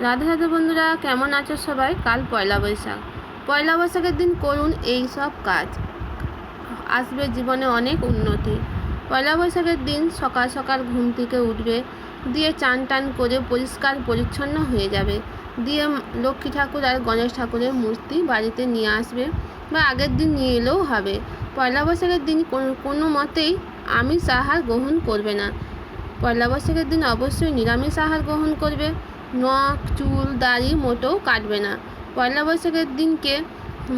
রাধে রাধে বন্ধুরা, কেমন আছো সবাই? কাল পয়লা বৈশাখ। পয়লা বৈশাখের দিন করুন এই সব কাজ। আসবে জীবনে অনেক উন্নতি। পয়লা বৈশাখের দিন সকাল সকাল ঘুম থেকে উঠবে, দিয়ে চান টান করে পরিষ্কার পরিচ্ছন্ন হয়ে যাবে। দিয়ে লক্ষ্মী ঠাকুর আর গণেশ ঠাকুরের মূর্তি বাড়িতে নিয়ে আসবে বা আগের দিন নিয়ে এলেও হবে। পয়লা বৈশাখের দিন কোনো- মতেই আমিষ আহার গ্রহণ করবে না। পয়লা বৈশাখের দিন অবশ্যই নিরামিষ আহার গ্রহণ করবে। নখ, চুল, দাড়ি মোটেও কাটবে না। পয়লা বৈশাখের দিনকে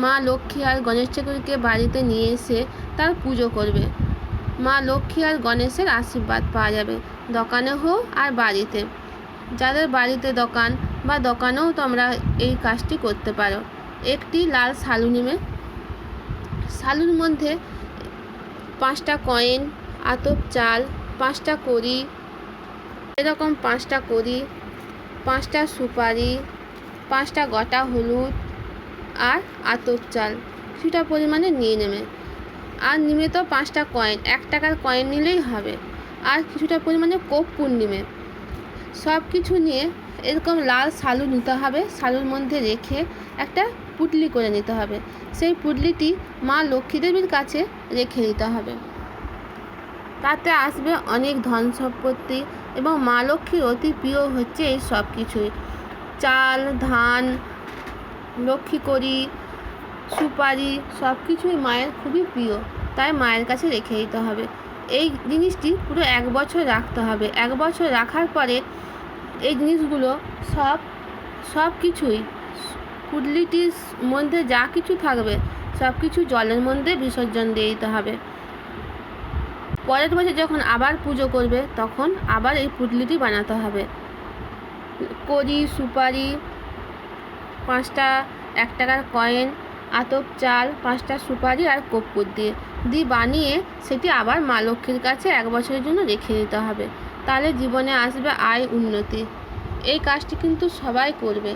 মা লক্ষ্মী আর গণেশ ঠাকুরকে বাড়িতে নিয়ে এসে তার পুজো করবে। মা লক্ষ্মী আর গণেশের আশীর্বাদ পাওয়া যাবে, দোকানে হোক আর বাড়িতে। যাদের বাড়িতে দোকান বা দোকানেও তোমরা এই কাজটি করতে পারো। একটি লাল শালু নেবে। শালুর মধ্যে পাঁচটা কয়েন, আতপ চাল, পাঁচটা করি এরকম পাঁচটা কড়ি পাঁচটা সুপারি, পাঁচটা গোটা হলুদ আর আতপ চাল। কিছুটা পরিমাণে নিয়ে নেবে। আর নিমে তো পাঁচটা কয়েন এক টাকার কয়েন নিলেই হবে। আর কিছুটা পরিমাণে কর্পূর নিমে সব কিছু নিয়ে এরকম লাল শালু নিতে হবে। শালুর মধ্যে রেখে একটা পুটলি করে নিতে হবে। সেই পুটলিটি মা লক্ষ্মী দেবীর কাছে রেখে দিতে হবে। তাতে আসবে অনেক ধন সম্পত্তি এবং মা লক্ষ্মীর অতি প্রিয় হচ্ছে এই সব কিছুই চাল, ধান, লক্ষ্মী করি সুপারি সব কিছুই মায়ের খুবই প্রিয়, তাই মায়ের কাছে রেখে দিতে হবে। এই জিনিসটি পুরো এক বছর রাখতে হবে। এক বছর রাখার পরে এই জিনিসগুলো সব সব কিছুই কুডলিটির মধ্যে যা কিছু থাকবে সব কিছু জলের মধ্যে বিসর্জন দিয়ে দিতে হবে। পরের বছর যখন আবার পুজো করবে, তখন আবার এই পুটলিটি বানাতে হবে। কড়ি, সুপারি, পাঁচটা, এক টাকার কয়েন, আতপ চাল, পাঁচটা সুপারি আর কর্পূর দিয়ে। দিয়ে বানিয়ে সেটি আবার মা লক্ষ্মীর কাছে এক বছরের জন্য রেখে দিতে হবে। তাহলে জীবনে আসবে আয় উন্নতি। এই কাজটি কিন্তু সবাই করবে।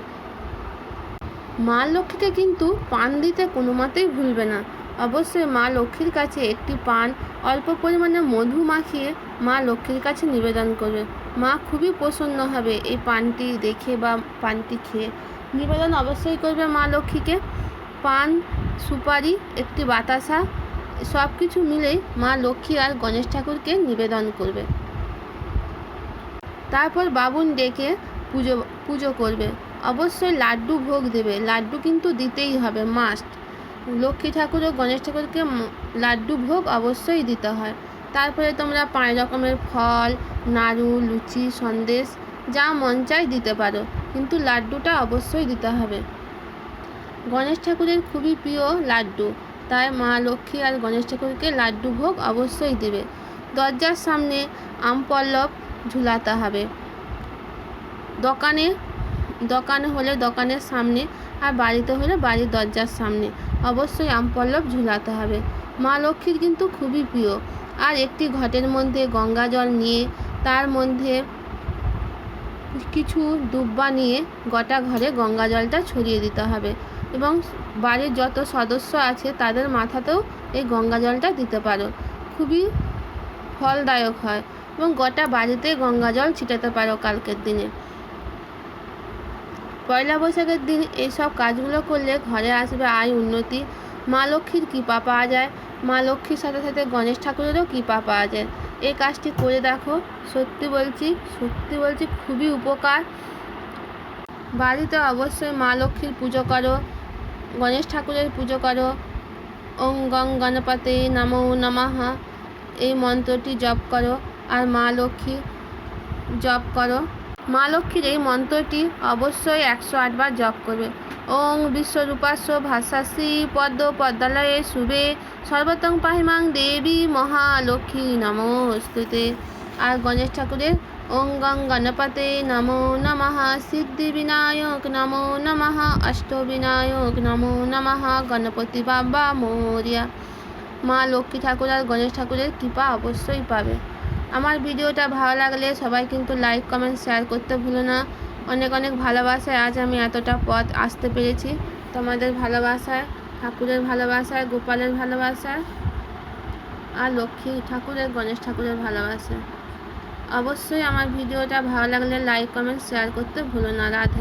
মা লক্ষ্মীকে কিন্তু পান দিতে কোনো মতেই ভুলবে না। অবশ্যই মা লক্ষ্মীর কাছে একটি পান, অল্প পরিমাণে মধু মাখিয়ে মা লক্ষ্মীর কাছে নিবেদন করবে। মা খুবই প্রসন্ন হবে এই পানটি দেখে বা পানটি খেয়ে। নিবেদন অবশ্যই করবে মা লক্ষ্মীকে। পান, সুপারি, একটি বাতাসা সব কিছু মিলেই মা লক্ষ্মী আর গণেশ ঠাকুরকে নিবেদন করবে। তারপর বাবুন ডেকে পুজো পুজো করবে। অবশ্যই লাড্ডু ভোগ দেবে। লাড্ডু কিন্তু দিতেই হবে মাস্ট লক্ষ্মী ঠাকুর ও গণেশ ঠাকুরকে লাড্ডু ভোগ অবশ্যই দিতে হয়। তারপরে তোমরা পাঁচ রকমের ফল, নাড়ু, লুচি, সন্দেশ, যা মন চাই দিতে পারো, কিন্তু লাড্ডুটা অবশ্যই দিতে হবে। গণেশ ঠাকুরের খুবই প্রিয় লাড্ডু, তাই মা লক্ষ্মী আর গণেশ ঠাকুরকে লাড্ডু ভোগ অবশ্যই দেবে। দরজার সামনে আম পল্লব ঝুলাতে হবে। দোকানে দোকানে হলে দোকানের সামনে আর বাড়িতে হলে বাড়ির দরজার সামনে। অবশ্যই আম পল্লব ঝুলাতে হবে। মা লক্ষ্মীর কিন্তু খুবই প্রিয়। আর একটি ঘটের মধ্যে গঙ্গা জল নিয়ে তার মধ্যে কিছু দুব্বা নিয়ে গোটা ঘরে গঙ্গা জলটা ছড়িয়ে দিতে হবে এবং বাড়ির যত সদস্য আছে তাদের মাথাতেও এই গঙ্গা জলটা দিতে পারো। খুবই ফলদায়ক হয় এবং গোটা বাড়িতে গঙ্গা জল ছিটাতে পারো কালকের দিনে। পয়লা বৈশাখের দিন এইসব কাজগুলো করলে ঘরে আসবে আয় উন্নতি। মা লক্ষ্মীর কৃপা পাওয়া যায়। মা লক্ষ্মীর সাথে সাথে গণেশ ঠাকুরেরও কৃপা পাওয়া যায়। এই কাজটি করে দেখো। সত্যি বলছি সত্যি বলছি, খুবই উপকার। বাড়িতে অবশ্যই মা লক্ষ্মীর পুজো করো, গণেশ ঠাকুরের পুজো করো। ওং গং গণপতে নমো নমঃ। এই মন্ত্রটি জপ করো। আর মা লক্ষ্মী জপ করো। মা লক্ষ্মীর এই মন্ত্রটি অবশ্যই একশো আটবার জপ করবে। ওং বিশ্বরূপাস্য ভাষাশ্রী পদ্ম পদ্মালয়ে শুভে। সর্বতং পাহিমাং দেবী মহালক্ষ্মী নমস্তুতে আর গণেশ ঠাকুরের ওং গং গণপতে নমো নমঃ সিদ্ধি বিনায়ক নমো নমঃ অষ্টবিনায়ক নমো নমঃ গণপতি বাবা মৌরিয়া। মা লক্ষ্মী ঠাকুর আর গণেশ ঠাকুরের কৃপা অবশ্যই পাবে। আমার ভিডিওটা ভালো লাগলে সবাই কিন্তু লাইক কমেন্ট শেয়ার করতে ভুলো না। অনেক অনেক ভালোবাসায় আজ আমি এতটা পথ আসতে পেরেছি। তোমাদের ভালোবাসায়, ঠাকুরের ভালোবাসায়, গোপালের ভালোবাসায় আর লক্ষ্মী ঠাকুরের, গণেশ ঠাকুরের ভালোবাসায়। অবশ্যই আমার ভিডিওটা ভালো লাগলে লাইক কমেন্ট শেয়ার করতে ভুলো না। রাধে।